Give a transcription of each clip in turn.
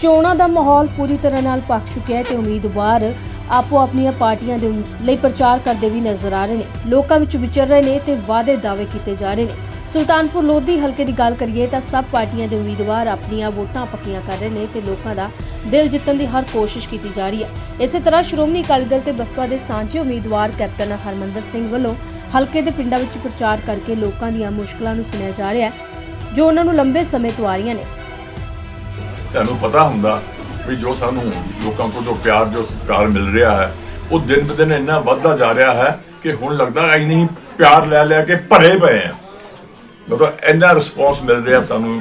ਚੋਣਾਂ ਦਾ ਮਾਹੌਲ ਪੂਰੀ ਤਰ੍ਹਾਂ ਨਾਲ ਪੱਕ ਚੁੱਕਿਆ ਹੈ ਤੇ ਉਮੀਦਵਾਰ ਆਪੋ ਆਪਣੀਆਂ ਪਾਰਟੀਆਂ ਦੇ ਲਈ ਪ੍ਰਚਾਰ ਕਰਦੇ ਵੀ ਨਜ਼ਰ ਆ ਰਹੇ ਨੇ। ਲੋਕਾਂ ਵਿੱਚ ਵਿਚਰ ਰਹੇ ਨੇ ਤੇ ਵਾਅਦੇ ਦਾਅਵੇ ਕੀਤੇ ਜਾ ਰਹੇ ਨੇ। ਸੁਲਤਾਨਪੁਰ ਲੋਧੀ ਹਲਕੇ ਦੀ ਗੱਲ ਕਰੀਏ ਤਾਂ ਸਭ ਪਾਰਟੀਆਂ ਦੇ ਉਮੀਦਵਾਰ ਆਪਣੀਆਂ ਵੋਟਾਂ ਪੱਕੀਆਂ ਕਰ ਰਹੇ ਨੇ ਤੇ ਲੋਕਾਂ ਦਾ ਦਿਲ ਜਿੱਤਣ ਦੀ ਹਰ ਕੋਸ਼ਿਸ਼ ਕੀਤੀ ਜਾ ਰਹੀ ਹੈ। ਇਸੇ ਤਰ੍ਹਾਂ ਸ਼੍ਰੋਮਣੀ ਅਕਾਲੀ ਦਲ ਤੇ ਬਸਪਾ ਦੇ ਸਾਂਝੇ ਉਮੀਦਵਾਰ ਕੈਪਟਨ ਹਰਮੰਦਰ ਸਿੰਘ ਵੱਲੋਂ ਹਲਕੇ ਦੇ ਪਿੰਡਾਂ ਵਿੱਚ ਪ੍ਰਚਾਰ ਕਰਕੇ ਲੋਕਾਂ ਦੀਆਂ ਮੁਸ਼ਕਲਾਂ ਨੂੰ ਸੁਣਿਆ ਜਾ ਰਿਹਾ ਹੈ, ਜੋ ਉਹਨਾਂ ਨੂੰ ਲੰਬੇ ਸਮੇਂ ਤੋਂ ਆ ਰਹੀਆਂ ਨੇ। ਤੁਹਾਨੂੰ ਪਤਾ ਹੁੰਦਾ ਵੀ ਜੋ ਸਾਨੂੰ ਲੋਕਾਂ ਕੋਲ ਜੋ ਪਿਆਰ ਜੋ ਸਤਿਕਾਰ ਮਿਲ ਰਿਹਾ ਹੈ ਉਹ ਦਿਨ ਬ ਦਿਨ ਇੰਨਾ ਵੱਧਦਾ ਜਾ ਰਿਹਾ ਹੈ ਕਿ ਹੁਣ ਲੱਗਦਾ ਐ ਨਹੀਂ ਪਿਆਰ ਲੈ ਲੈ ਕੇ ਭਰੇ ਪਏ ਆ। ਮਤਲਬ ਇੰਨਾ ਰਿਸਪੌਂਸ ਮਿਲ ਰਿਹਾ ਸਾਨੂੰ।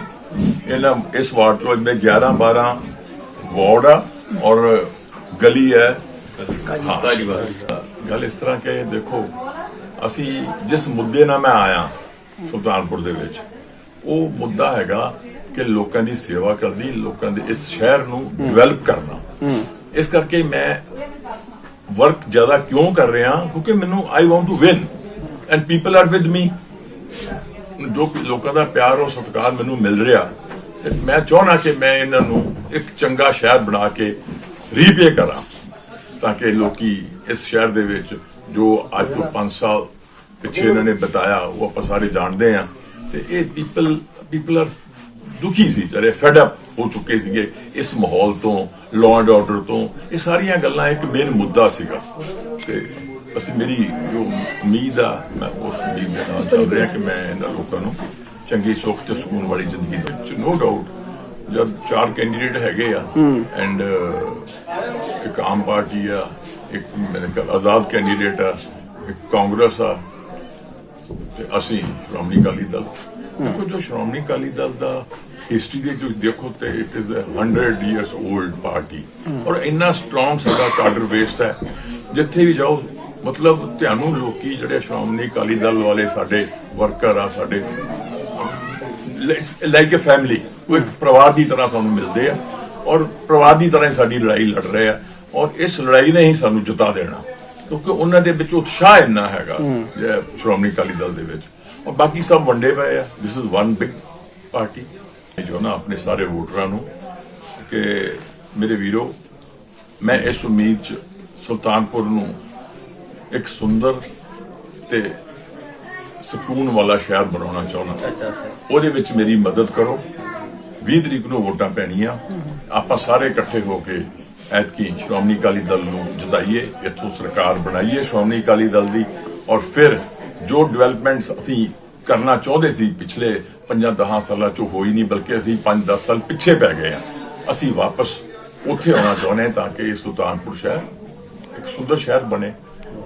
ਇਹਨਾਂ ਇਸ ਵਾਰਡ ਚੋਂ ਇਹਦੇ 11 12 ਵਾਰਡ ਆ ਔਰ ਗਲੀ ਹੈ। ਹਾਂ। ਗੱਲ ਇਸ ਤਰ੍ਹਾਂ ਕਿ ਦੇਖੋ ਅਸੀਂ ਜਿਸ ਮੁੱਦੇ ਨਾਲ ਮੈਂ ਆਇਆ ਸੁਲਤਾਨਪੁਰ ਦੇ ਵਿੱਚ ਉਹ ਮੁੱਦਾ ਹੈਗਾ ਕਿ ਲੋਕਾਂ ਦੀ ਸੇਵਾ ਕਰਦੀ ਲੋਕਾਂ ਦੇ ਇਸ ਸ਼ਹਿਰ ਨੂੰ ਡਿਵੈਲਪ ਕਰਨਾ। ਇਸ ਕਰਕੇ ਮੈਂ ਵਰਕ ਜ਼ਿਆਦਾ ਕਿਉਂ ਕਰ ਰਿਹਾ? ਕਿਉਂਕਿ ਮੈਨੂੰ I want to win and people are with me ਜੋ ਲੋਕਾਂ ਦਾ ਪਿਆਰ ਔਰ ਸਤਿਕਾਰ ਮੈਨੂੰ ਮਿਲ ਰਿਹਾ ਮੈਂ ਚਾਹਣਾ ਕਿ ਮੈਂ ਇਹਨਾਂ ਨੂੰ ਇੱਕ ਚੰਗਾ ਸ਼ਹਿਰ ਬਣਾ ਕੇ ਰੀਪੇ ਕਰਾਂ ਤਾਂ ਕਿ ਲੋਕੀ ਇਸ ਸ਼ਹਿਰ ਦੇ ਵਿੱਚ ਜੋ ਅੱਜ ਤੋਂ 5 ਸਾਲ ਪਿੱਛੇ ਇਹਨਾਂ ਨੇ ਬਤਾਇਆ ਉਹ ਆਪਾਂ ਸਾਰੇ ਜਾਣਦੇ ਆ ਤੇ ਇਹ ਪੀਪਲ ਪੀਪਲ ਆਰ ਦੁਖੀ ਸੀ ਜਿਹੜੇ ਫੈਡ ਅਪ ਹੋ ਚੁੱਕੇ ਸੀਗੇ। ਇਸ ਮਾਹੌਲ ਤੋਂ ਲਾਅ ਐਂਡ ਆਰਡਰ ਤੋਂ, ਇਹ ਸਾਰੀਆਂ ਗੱਲਾਂ ਇੱਕ ਮੇਨ ਮੁੱਦਾ ਸੀਗਾ। ਤੇ ਅਸੀਂ ਮੇਰੀ ਜੋ ਉਮੀਦ ਆ, ਮੈਂ ਉਸ ਉਮੀਦ ਦੇ ਨਾਲ ਚੱਲ ਰਿਹਾ ਕਿ ਮੈਂ ਇਹਨਾਂ ਲੋਕਾਂ ਨੂੰ ਚੰਗੀ ਸੁੱਖ ਤੇ ਸਕੂਨ ਵਾਲੀ ਜ਼ਿੰਦਗੀ ਦੇ ਵਿੱਚ ਨੋ ਡਾਊਟ ਜਦ ਚਾਰ ਕੈਂਡੀਡੇਟ ਹੈਗੇ ਆ ਐਂਡ ਇੱਕ ਆਮ ਪਾਰਟੀ ਆ, ਇੱਕ ਮੇਰੇ ਖਿਆਲ ਆਜ਼ਾਦ ਕੈਂਡੀਡੇਟ ਆ, ਇੱਕ ਕਾਂਗਰਸ ਆ, ਤੇ ਅਸੀਂ ਸ਼੍ਰੋਮਣੀ ਅਕਾਲੀ ਦਲ ਦੇਖੋ ਜੋ ਸ਼੍ਰੋਮਣੀ ਅਕਾਲੀ ਦਲ ਦਾ ਹਿਸਟਰੀ ਦੇ ਜੋ ਦੇਖੋ ਤੇ it is a 100 years old party ਔਰ ਇੰਨਾ ਸਟਰੋਂਗ ਸਾਡਾ ਕਾਡਰ ਬੇਸਡ ਹੈ। ਜਿੱਥੇ ਵੀ ਜਾਓ ਮਤਲਬ ਤੁਹਾਨੂੰ ਲੋਕੀ ਜਿਹੜੇ ਸ਼੍ਰੋਮਣੀ ਅਕਾਲੀ ਦਲ ਵਾਲੇ ਸਾਡੇ ਵਰਕਰ ਆ ਸਾਡੇ ਲਾਈਕ ਅ ਫੈਮਿਲੀ ਉਹ ਇੱਕ ਪਰਿਵਾਰ ਦੀ ਤਰ੍ਹਾਂ ਸਾਨੂੰ ਮਿਲਦੇ ਆ ਔਰ ਪਰਿਵਾਰ ਦੀ ਤਰ੍ਹਾਂ ਹੀ ਸਾਡੀ ਲੜਾਈ ਲੜ ਰਹੇ ਆ ਔਰ ਇਸ ਲੜਾਈ ਨੇ ਹੀ ਸਾਨੂੰ ਜਿਤਾ ਦੇਣਾ। ਕਿਉਂਕਿ ਉਹਨਾਂ ਦੇ ਵਿੱਚ ਉਤਸ਼ਾਹ ਇੰਨਾ ਹੈਗਾ ਜੇ ਸ਼੍ਰੋਮਣੀ ਅਕਾਲੀ ਦਲ ਦੇ ਵਿੱਚ। ਔਰ ਬਾਕੀ ਸਭ ਵੰਡੇ ਪਏ ਆ। This is one big party ਜੋ ਨਾ ਆਪਣੇ ਸਾਰੇ ਵੋਟਰਾਂ ਨੂੰ ਕਿ ਮੇਰੇ ਵੀਰੋ ਮੈਂ ਇਸ ਉਮੀਦ ਚ ਸੁਲਤਾਨਪੁਰ ਨੂੰ ਇੱਕ ਸੁੰਦਰ ਤੇ ਸਕੂਨ ਵਾਲਾ ਸ਼ਹਿਰ ਬਣਾਉਣਾ ਚਾਹੁੰਦਾ ਉਹਦੇ ਵਿੱਚ ਮੇਰੀ ਮਦਦ ਕਰੋ। 20 ਤਰੀਕ ਨੂੰ ਵੋਟਾਂ ਪੈਣੀਆਂ। ਆਪਾਂ ਸਾਰੇ ਇਕੱਠੇ ਹੋ ਕੇ ਐਤਕੀ ਸ਼੍ਰੋਮਣੀ ਅਕਾਲੀ ਦਲ ਨੂੰ ਜਿਤਾਈਏ। ਇੱਥੋਂ ਸਰਕਾਰ ਬਣਾਈਏ ਸ਼੍ਰੋਮਣੀ ਅਕਾਲੀ ਦਲ ਦੀ। ਔਰ ਫਿਰ ਜੋ ਡਿਵੈਲਪਮੈਂਟਸ ਅਸੀਂ ਕਰਨਾ ਚਾਹੁੰਦੇ ਸੀ ਪਿਛਲੇ 5-10 ਸਾਲਾਂ ਚ ਹੋਈ ਨਹੀਂ, ਬਲਕਿ ਅਸੀਂ 5-10 ਸਾਲ ਪਿੱਛੇ ਪੈ ਗਏ ਆ ਅਸੀਂ ਵਾਪਸ ਉੱਥੇ ਆਉਣਾ ਚਾਹੁੰਦੇ ਤਾਂ ਕਿ ਸੁਲਤਾਨਪੁਰ ਸ਼ਹਿਰ ਇੱਕ ਸੁੰਦਰ ਸ਼ਹਿਰ ਬਣੇ,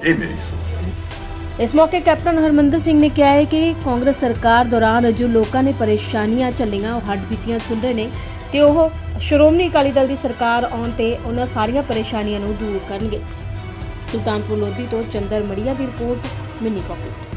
ਇਹ ਮੇਰੀ ਸੋਚ ਹੈ। ਇਸ ਮੌਕੇ ਕੈਪਟਨ ਹਰਮੰਦਰ ਸਿੰਘ ਨੇ ਕਿਹਾ ਹੈ ਕਿ ਕਾਂਗਰਸ ਸਰਕਾਰ ਦੌਰਾਨ ਜੋ ਲੋਕਾਂ ਨੇ ਪਰੇਸ਼ਾਨੀਆਂ ਚੱਲੀਆਂ ਉਹ ਹੱਡ ਸੁਣ ਰਹੇ ਨੇ ਤੇ ਉਹ ਸ਼੍ਰੋਮਣੀ ਅਕਾਲੀ ਦਲ ਦੀ ਸਰਕਾਰ ਆਉਣ ਤੇ ਉਹਨਾਂ ਸਾਰੀਆਂ ਪਰੇਸ਼ਾਨੀਆਂ ਨੂੰ ਦੂਰ ਕਰਨਗੇ। ਸੁਲਤਾਨਪੁਰ ਲੋਧੀ ਤੋਂ ਚੰਦਰ ਮੜੀਆ ਦੀ ਰਿਪੋਰਟ ਮਿੰਨੀ ਪਾਕਟ